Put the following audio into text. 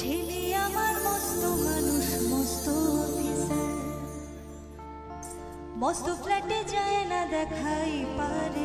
ছেলে আমার মস্ত মানুষ মস্ত অফিসার মস্ত ফ্ল্যাটে যায় না দেখাই পারে।